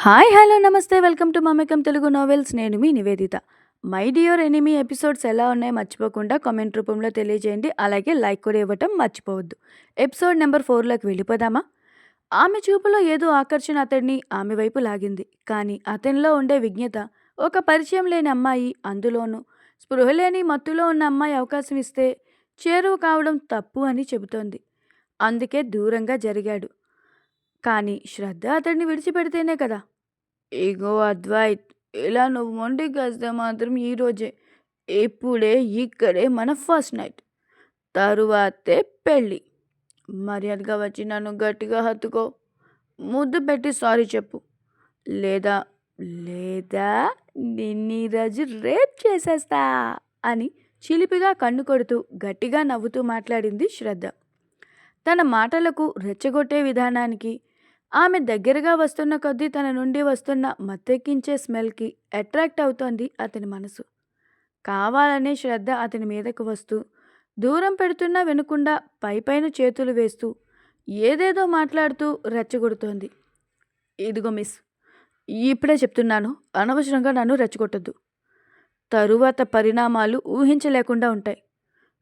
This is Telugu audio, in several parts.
హాయ్! హలో! నమస్తే. Welcome to Mamekam Telugu novels. నేను మీ Nivedita. My dear enemy episodes ఎలా ఉన్నాయో మర్చిపోకుండా కామెంట్ రూపంలో తెలియజేయండి. అలాగే లైక్ కూడా ఇవ్వటం మర్చిపోవద్దు. ఎపిసోడ్ నెంబర్ ఫోర్లోకి వెళ్ళిపోదామా? ఆమె చూపులో ఏదో ఆకర్షణ అతడిని ఆమె వైపు లాగింది. కానీ అతనిలో ఉండే విజ్ఞత ఒక పరిచయం లేని అమ్మాయి, అందులోనూ స్పృహ లేని మత్తులో ఉన్న అమ్మాయి అవకాశం ఇస్తే చేరువు కావడం తప్పు అని చెబుతోంది. అందుకే దూరంగా జరిగాడు. కానీ శ్రద్ధ అతడిని విడిచిపెడితేనే కదా! ఇగో అద్వైత్ ఇలా నువ్వు మొండికేస్తే మాత్రం ఈరోజే, ఇప్పుడే, ఇక్కడే మన ఫస్ట్ నైట్. తరువాతే పెళ్ళి. మర్యాదగా వచ్చి నన్ను గట్టిగా హత్తుకో. ముద్దు పెట్టి సారీ చెప్పు. లేదా లేదా నిన్నీరోజు రేప్ చేసేస్తా అని చిలిపిగా కన్ను కొడుతూ గట్టిగా నవ్వుతూ మాట్లాడింది శ్రద్ధ. తన మాటలకు రెచ్చగొట్టే విధానానికి ఆమె దగ్గరగా వస్తున్న కొద్దీ తన నుండి వస్తున్న మత్తెక్కించే స్మెల్కి అట్రాక్ట్ అవుతోంది అతని మనసు. కావాలనే శ్రద్ధ అతని మీదకు వస్తూ దూరం పెడుతున్నా వినకుండా పైపైన చేతులు వేస్తూ ఏదేదో మాట్లాడుతూ రెచ్చగొడుతోంది. ఇదిగో మిస్ ఇప్పుడే చెప్తున్నాను అనవసరంగా నన్ను రెచ్చగొట్టద్దు తరువాత పరిణామాలు ఊహించలేకుండా ఉంటాయి.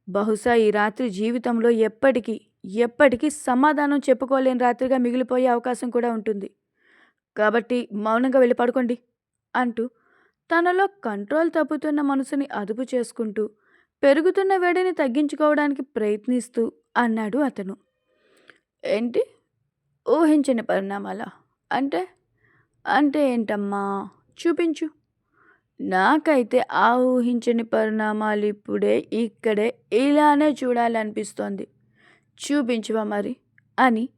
బహుశా ఈ రాత్రి జీవితంలో ఎప్పటికీ, ఎప్పటికీ సమాధానం చెప్పుకోలేని రాత్రిగా మిగిలిపోయే అవకాశం కూడా ఉంటుంది. కాబట్టి మౌనంగా వెళ్ళి పడుకోండి అంటూ తనలో కంట్రోల్ తప్పుతున్న మనసుని అదుపు చేసుకుంటూ పెరుగుతున్న వేడిని తగ్గించుకోవడానికి ప్రయత్నిస్తూ అన్నాడు అతను. ఏంటి? ఊహించని పరిణామాలా? అంటే? అంటే ఏంటమ్మా? చూపించు. నాకైతే ఆ ఊహించని పరిణామాలు ఇప్పుడే ఇక్కడే, ఇలానే చూడాలనిపిస్తోంది. చూపించువా మరి? అని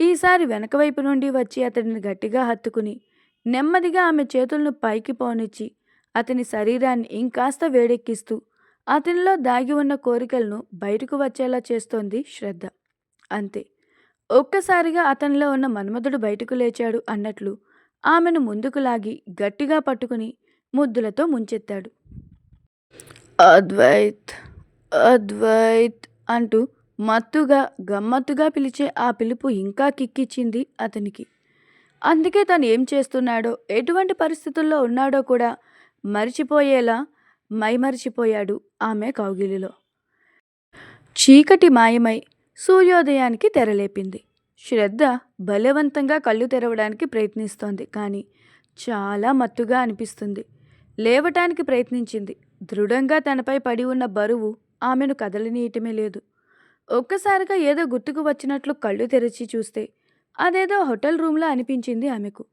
ఈసారి వెనకవైపు నుండి వచ్చి అతడిని గట్టిగా హత్తుకుని, నెమ్మదిగా ఆమె చేతులను పైకి పోనిచ్చి, అతని శరీరాన్ని ఇంకాస్త వేడెక్కిస్తూ, అతనిలో దాగి ఉన్న కోరికలను బయటకు వచ్చేలా చేస్తోంది శ్రద్ధ. అంతే. ఒక్కసారిగా అతనిలో ఉన్న మన్మధుడు బయటకు లేచాడు అన్నట్లు ఆమెను ముందుకు లాగి గట్టిగా పట్టుకుని ముద్దులతో ముంచెత్తాడు. అద్వైత్ అద్వైత్ అంటూ మత్తుగా, గమ్మత్తుగా పిలిచే ఆ పిలుపు ఇంకా కిక్కిచ్చింది అతనికి. అందుకే తను ఏం చేస్తున్నాడో, ఎటువంటి పరిస్థితుల్లో ఉన్నాడో కూడా మరిచిపోయేలా మైమరిచిపోయాడు ఆమె కౌగిలిలో. చీకటి మాయమై సూర్యోదయానికి తెరలేపింది. శ్రద్ధ బలవంతంగా కళ్ళు తెరవడానికి ప్రయత్నిస్తోంది. కానీ చాలా మత్తుగా అనిపిస్తుంది. లేవటానికి ప్రయత్నించింది. దృఢంగా తనపై పడి ఉన్న బరువు ఆమెను కదలనీయటమే లేదు. ఒక్కసారిగా ఏదో గుర్తుకు వచ్చినట్లు కళ్ళు తెరిచి చూస్తే అదేదో హోటల్ రూమ్లో అనిపించింది ఆమెకు.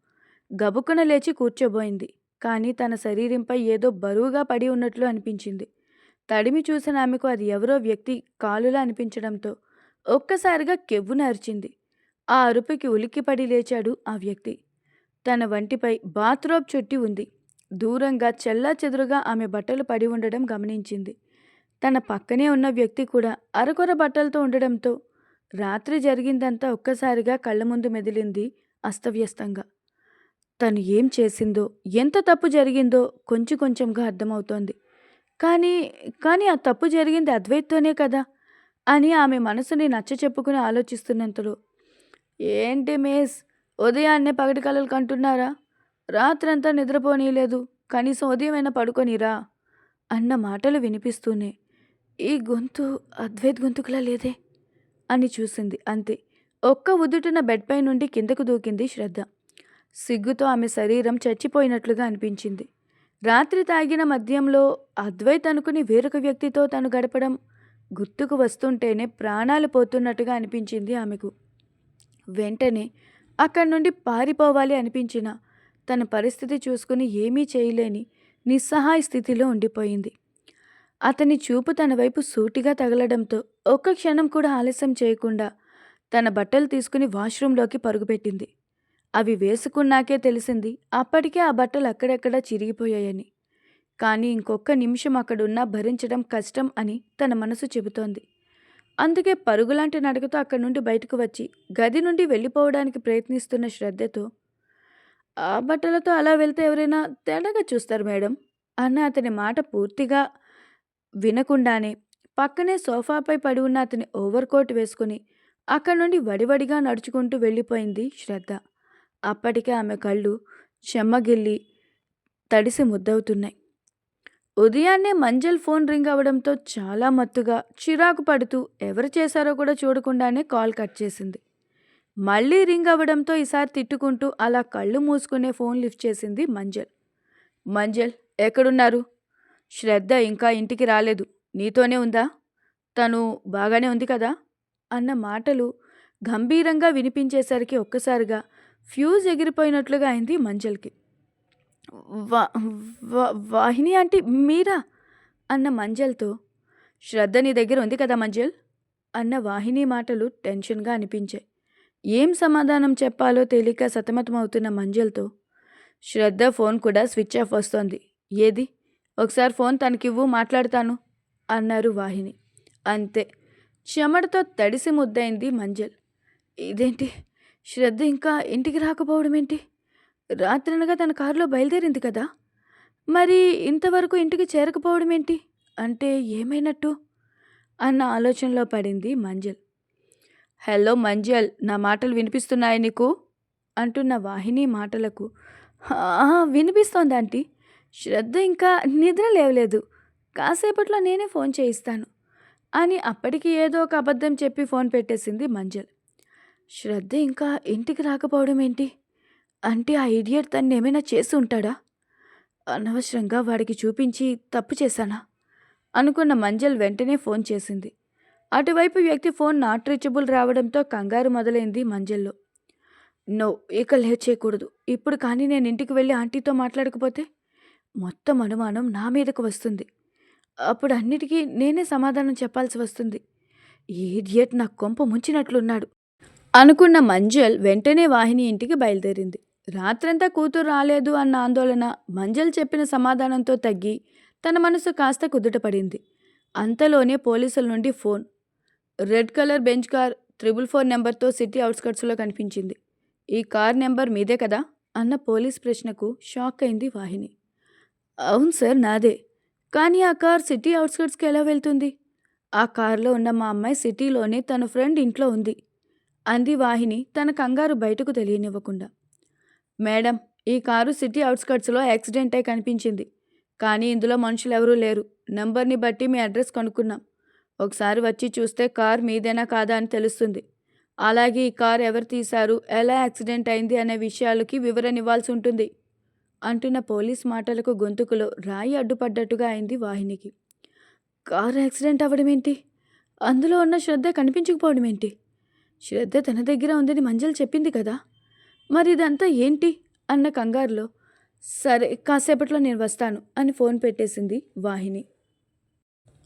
గబుక్కున లేచి కూర్చోబోయింది. కానీ తన శరీరంపై ఏదో బరువుగా పడి ఉన్నట్లు అనిపించింది. తడిమి చూసిన ఆమెకు అది ఎవరో వ్యక్తి కాలులా అనిపించడంతో ఒక్కసారిగా కెవ్వున అరిచింది. ఆ అరుపుకి ఉలిక్కిపడి లేచాడు ఆ వ్యక్తి. తన వంటిపై బాత్రోబ్ చుట్టి ఉంది. దూరంగా చెల్లాచెదురుగా ఆమె బట్టలు పడి ఉండడం గమనించింది. తన పక్కనే ఉన్న వ్యక్తి కూడా అరకొర బట్టలతో ఉండడంతో రాత్రి జరిగిందంతా ఒక్కసారిగా కళ్ళ ముందు మెదిలింది అస్తవ్యస్తంగా. తను ఏం చేసిందో, ఎంత తప్పు జరిగిందో కొంచెం కొంచెంగా అర్థమవుతోంది. కానీ కానీ ఆ తప్పు జరిగింది అద్వైత్తోనే కదా! అని ఆమె మనసుని నచ్చ చెప్పుకుని ఆలోచిస్తున్నంతలో ఏంటి మేస్ ఉదయాన్నే పగటి కలలు కంటున్నారా? రాత్రంతా నిద్రపోనీయలేదు. కనీసం ఉదయమైనా పడుకొనిరా అన్న మాటలు వినిపిస్తూనే ఈ గొంతు అద్వైత్ గొంతుకులా లేదే అని చూసింది. అంతే. ఒక్క ఉదుటిన బెడ్పై నుండి కిందకు దూకింది శ్రద్ధ. సిగ్గుతో ఆమె శరీరం చచ్చిపోయినట్లుగా అనిపించింది. రాత్రి తాగిన మద్యంలో అద్వైత్ అనుకుని వేరొక వ్యక్తితో తను గడపడం గుర్తుకు వస్తుంటేనే ప్రాణాలు పోతున్నట్టుగా అనిపించింది ఆమెకు. వెంటనే అక్కడి నుండి పారిపోవాలి అనిపించిన తన పరిస్థితి చూసుకుని ఏమీ చేయలేని నిస్సహాయ స్థితిలో ఉండిపోయింది. అతని చూపు తన వైపు సూటిగా తగలడంతో ఒక్క క్షణం కూడా ఆలస్యం చేయకుండా తన బట్టలు తీసుకుని వాష్రూంలోకి పరుగుపెట్టింది. అవి వేసుకున్నాకే తెలిసింది అప్పటికే ఆ బట్టలు అక్కడెక్కడ చిరిగిపోయాయని. కానీ ఇంకొక నిమిషం అక్కడున్నా భరించడం కష్టం అని తన మనసు చెబుతోంది. అందుకే పరుగులాంటి నడకతో అక్కడి నుండి బయటకు వచ్చి గది నుండి వెళ్ళిపోవడానికి ప్రయత్నిస్తున్న శ్రద్ధతో ఆ బట్టలతో అలా వెళ్తే ఎవరైనా తేడాగా చూస్తారు మేడం అన్న అతని మాట పూర్తిగా వినకుండానే పక్కనే సోఫాపై పడి ఉన్న అతని ఓవర్ కోట్ వేసుకుని అక్కడి నుండి వడివడిగా నడుచుకుంటూ వెళ్ళిపోయింది శ్రద్ధ. అప్పటికే ఆమె కళ్ళు చెమ్మగిల్లి తడిసి ముద్దవుతున్నాయి. ఉదయాన్నే మంజల్ ఫోన్ రింగ్ అవడంతో చాలా మత్తుగా చిరాకు పడుతూ ఎవరు చేశారో కూడా చూడకుండానే కాల్ కట్ చేసింది. మళ్ళీ రింగ్ అవ్వడంతో ఈసారి తిట్టుకుంటూ అలా కళ్ళు మూసుకునే ఫోన్ లిఫ్ట్ చేసింది మంజల్. మంజల్ ఎక్కడున్నారు? శ్రద్ధ ఇంకా ఇంటికి రాలేదు. నీతోనే ఉందా? తను బాగానే ఉంది కదా? అన్న మాటలు గంభీరంగా వినిపించేసరికి ఒక్కసారిగా ఫ్యూజ్ ఎగిరిపోయినట్లుగా అయింది మంజల్కి. వా వా- వాహిని ఆంటీ మీరా? అన్న మంజల్తో. శ్రద్ధ నీ దగ్గర ఉంది కదా మంజల్? అన్న వాహిని మాటలు టెన్షన్గా అనిపించాయి. ఏం సమాధానం చెప్పాలో తెలియక సతమతమవుతున్న మంజల్తో. శ్రద్ధ ఫోన్ కూడా స్విచ్ ఆఫ్ వస్తోంది. ఏది? ఒకసారి ఫోన్ తనకివ్వు మాట్లాడతాను అన్నారు వాహిని. అంతే. చెమటతో తడిసి ముద్దయింది మంజల్. ఇదేంటి? శ్రద్ధ ఇంకా ఇంటికి రాకపోవడం ఏంటి రాత్రనగా తన కారులో బయలుదేరింది కదా? మరి ఇంతవరకు ఇంటికి చేరకపోవడం ఏంటి అంటే ఏమైనట్టు? అన్న ఆలోచనలో పడింది మంజల్. హలో మంజల్ నా మాటలు వినిపిస్తున్నాయి నీకు? అంటున్న వాహిని మాటలకు. "ఆ, వినిపిస్తోంది ఆంటీ. శ్రద్ధ ఇంకా నిద్ర లేవలేదు. కాసేపట్లో నేనే ఫోన్ చేయిస్తాను అని అప్పటికి ఏదో ఒక అబద్ధం చెప్పి ఫోన్ పెట్టేసింది మంజల్. శ్రద్ధ ఇంకా ఇంటికి రాకపోవడం ఏంటి? అంటే ఆ ఇడియట్ తన్ని ఏమైనా చేసి ఉంటాడా? అనవసరంగా వాడికి చూపించి తప్పు చేశానా? అనుకున్న మంజల్ వెంటనే ఫోన్ చేసింది. అటువైపు వ్యక్తి ఫోన్ నాట్ రీచబుల్ రావడంతో కంగారు మొదలైంది మంజల్లో. నో ఇక లేట్ చేయకూడదు. ఇప్పుడు కానీ నేను ఇంటికి వెళ్ళి ఆంటీతో మాట్లాడకపోతే? మొత్తం అనుమానం నా మీదకు వస్తుంది. అప్పుడు అన్నిటికీ నేనే సమాధానం చెప్పాల్సి వస్తుంది. ఈ ఇడియట్ నా కొంప ముంచినట్లున్నాడు. అనుకున్న మంజల్ వెంటనే వాహిని ఇంటికి బయలుదేరింది. రాత్రంతా కూతురు రాలేదు అన్న ఆందోళన మంజల్ చెప్పిన సమాధానంతో తగ్గి తన మనసు కాస్త కుదుటపడింది. అంతలోనే పోలీసుల నుండి phone. Red colour Benz car triple four నెంబర్తో సిటీ అవుట్స్కట్స్లో కనిపించింది. ఈ కార్ నెంబర్ మీదే కదా? అన్న పోలీస్ ప్రశ్నకు షాక్ అయింది వాహిని. అవును సార్ నాదే. కానీ ఆ కార్ సిటీ అవుట్స్కట్స్కి ఎలా వెళ్తుంది? ఆ కార్లో ఉన్న మా అమ్మాయి సిటీలోనే తన ఫ్రెండ్ ఇంట్లో ఉంది. అంది వాహిని తన కంగారు బయటకు తెలియనివ్వకుండా. మేడం ఈ కారు సిటీ అవుట్స్కట్స్లో యాక్సిడెంట్ అయి కనిపించింది. కానీ ఇందులో మనుషులు ఎవరూ లేరు. నంబర్ని బట్టి మీ అడ్రస్ కనుక్కున్నాం. ఒకసారి వచ్చి చూస్తే కార్ మీదేనా కాదా అని తెలుస్తుంది. అలాగే ఈ కార్ ఎవరు తీశారు? ఎలా యాక్సిడెంట్ అయింది అనే విషయాలకి వివరణ ఇవ్వాల్సి ఉంటుంది. అంటున్న పోలీస్ మాటలకు గొంతుకులో రాయి అడ్డుపడ్డట్టుగా అయింది వాహినికి. కారు యాక్సిడెంట్ అవ్వడం ఏంటి అందులో ఉన్న శ్రద్ధ కనిపించకపోవడం ఏంటి శ్రద్ధ తన దగ్గర ఉందని మంజల్ చెప్పింది కదా? మరి ఇదంతా ఏంటి? అన్న కంగారులో సరే కాసేపట్లో నేను వస్తాను అని ఫోన్ పెట్టేసింది వాహిని.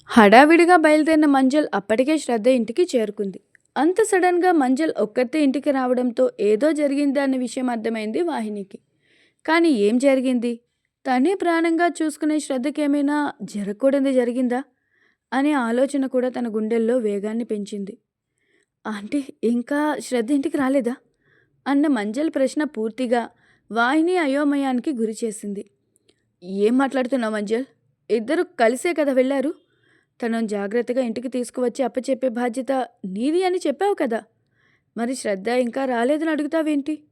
హడావిడిగా బయలుదేరిన మంజల్ అప్పటికే శ్రద్ధ ఇంటికి చేరుకుంది. అంత సడన్గా మంజల్ ఒక్కతే ఇంటికి రావడంతో ఏదో జరిగింది అన్న విషయం అర్థమైంది వాహినికి. కానీ ఏం జరిగింది? తనే ప్రాణంగా చూసుకునే శ్రద్ధకి ఏమైనా జరగకూడదు జరిగిందా? అనే ఆలోచన కూడా తన గుండెల్లో వేగాన్ని పెంచింది. ఆంటీ ఇంకా శ్రద్ధ ఇంటికి రాలేదా? అన్న మంజల్ ప్రశ్న పూర్తిగా వాహిని అయోమయానికి గురి చేసింది. ఏం మాట్లాడుతున్నావు మంజల్? ఇద్దరు కలిసే కదా వెళ్ళారు? తనను జాగ్రత్తగా ఇంటికి తీసుకువచ్చి అప్పచెప్పే బాధ్యత నీది అని చెప్పావు కదా? మరి శ్రద్ధ ఇంకా రాలేదని అడుగుతావేంటి?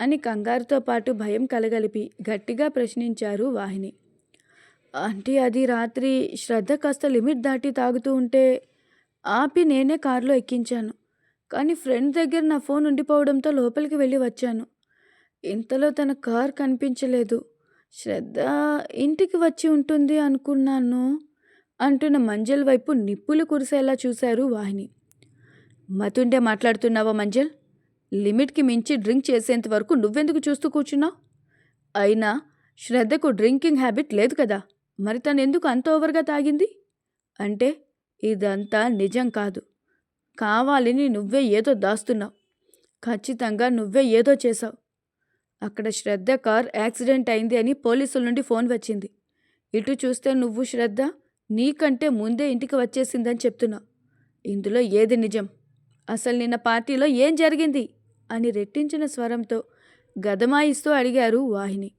అని కంగారుతో పాటు భయం కలగలిపి గట్టిగా ప్రశ్నించారు వాహిని. అంటే అది రాత్రి శ్రద్ధ కాస్త లిమిట్ దాటి తాగుతూ ఉంటే ఆపి నేనే కారులో ఎక్కించాను. కానీ ఫ్రెండ్ దగ్గర నా ఫోన్ ఉండిపోవడంతో లోపలికి వెళ్ళి వచ్చాను. ఇంతలో తన కార్ కనిపించలేదు. శ్రద్ధ ఇంటికి వచ్చి ఉంటుంది అనుకున్నాను అంటున్న మంజల్ వైపు నిప్పులు కురిసేలా చూశారు వాహిని. మతుండే మాట్లాడుతున్నావా మంజల్? లిమిట్కి మించి డ్రింక్ చేసేంత వరకు నువ్వెందుకు చూస్తూ కూర్చున్నావు? అయినా శ్రద్ధకు డ్రింకింగ్ హ్యాబిట్ లేదు కదా మరి తను ఎందుకు అంత ఓవర్గా తాగింది? అంటే ఇదంతా నిజం కాదు. కావాలని నువ్వే ఏదో దాస్తున్నావు. ఖచ్చితంగా నువ్వే ఏదో చేశావు. అక్కడ శ్రద్ధ కార్ యాక్సిడెంట్ అయింది అని పోలీసుల నుండి ఫోన్ వచ్చింది. ఇటు చూస్తే నువ్వు శ్రద్ధ నీకంటే ముందే ఇంటికి వచ్చేసిందని చెప్తున్నావు. ఇందులో ఏది నిజం? అసలు నిన్న పార్టీలో ఏం జరిగింది? అని రెట్టించిన స్వరంతో గదమాయిస్తూ అడిగారు వాహిని.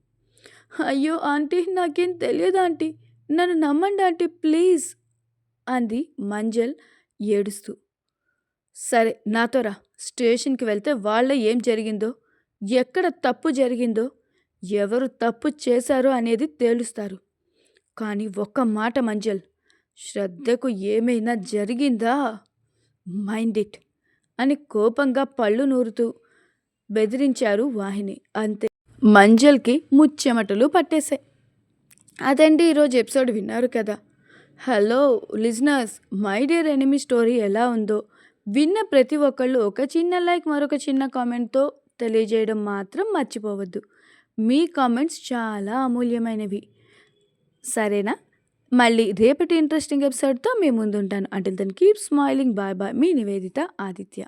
అయ్యో ఆంటీ నాకేం తెలియదు ఆంటీ. నన్ను నమ్మండి ఆంటీ ప్లీజ్ అంది మంజల్ ఏడుస్తూ. సరే నాతో రా. స్టేషన్కి వెళ్తే వాళ్ళ ఏం జరిగిందో ఎక్కడ తప్పు జరిగిందో ఎవరు తప్పు చేశారో అనేది తేలుస్తారు. కానీ ఒక్క మాట మంజల్ శ్రద్ధకు ఏమైనా జరిగిందా? Mind it. అని కోపంగా పళ్ళు నూరుతూ బెదిరించారు వాహిని. అంతే. మంజల్కి ముచ్చెమటలు పట్టేశాయి. అదండి ఈరోజు ఎపిసోడ్ విన్నారు కదా. Hello listeners my dear enemy story ఎలా ఉందో విన్న ప్రతి ఒక్కళ్ళు ఒక చిన్న లైక్ మరొక చిన్న కామెంట్తో తెలియజేయడం మాత్రం మర్చిపోవద్దు. మీ కామెంట్స్ చాలా అమూల్యమైనవి. సరేనా? మళ్ళీ రేపటి ఇంట్రెస్టింగ్ ఎపిసోడ్తో మీ ముందుంటాను. అంటే then keep smiling bye bye మీ నివేదిత ఆదిత్య.